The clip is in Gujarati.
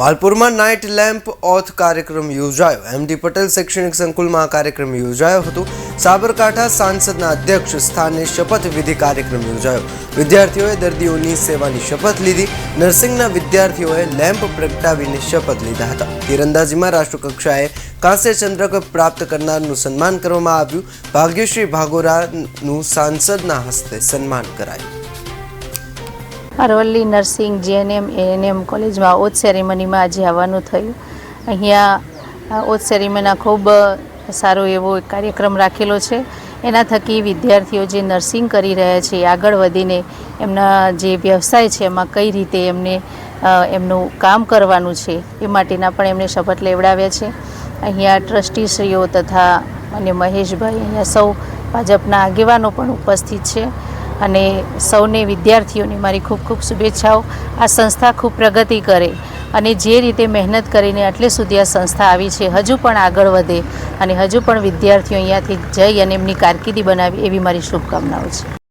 માલપુરમાં નાઇટ લેમ્પ ઓથ કાર્યક્રમ યોજાયો. એમડી પટેલ શૈક્ષણિક સંકુલમાં આ કાર્યક્રમ યોજાયો હતો. સાબરકાંઠા સાંસદના અધ્યક્ષ સ્થાને શપથવિધિ કાર્યક્રમ યોજાયો. વિદ્યાર્થીઓએ દર્દીઓની સેવાની શપથ લીધી. નર્સિંગના વિદ્યાર્થીઓએ લેમ્પ પ્રગટાવીને શપથ લીધા હતા. તીરંદાજીમાં રાષ્ટ્રકક્ષાએ કાંસ્ય ચંદ્રક પ્રાપ્ત કરનારનું સન્માન કરવામાં આવ્યું. ભાગ્યશ્રી ભાગોરાનું સાંસદના હસ્તે સન્માન કરાયું. અરવલ્લી નર્સિંગ જીએનએમ, એએનએમ કોલેજમાં ઓથ સેરેમનીમાં આજે આવવાનું થયું. અહીંયા ઓથ સેરેમનીના ખૂબ સારો એવો કાર્યક્રમ રાખેલો છે. એના થકી વિદ્યાર્થીઓ જે નર્સિંગ કરી રહ્યા છે આગળ વધીને એમના જે વ્યવસાય છે, એમાં કઈ રીતે એમને એમનું કામ કરવાનું છે, એ માટેના પણ એમને શપથ લેવડાવ્યા છે. અહીંયા ટ્રસ્ટીશ્રીઓ તથા અને મહેશભાઈ અહીંયા સૌ ભાજપના આગેવાનો પણ ઉપસ્થિત છે. અને સૌને વિદ્યાર્થીઓને મારી ખૂબ ખૂબ શુભેચ્છાઓ. આ સંસ્થા ખૂબ પ્રગતિ કરે અને જે રીતે મહેનત કરીને આટલે સુધી આ સંસ્થા આવી છે, હજુ પણ આગળ વધે અને હજુ પણ વિદ્યાર્થીઓ અહીંયાથી જઈ અને એમની કારકિર્દી બનાવી એવી મારી શુભકામનાઓ છે.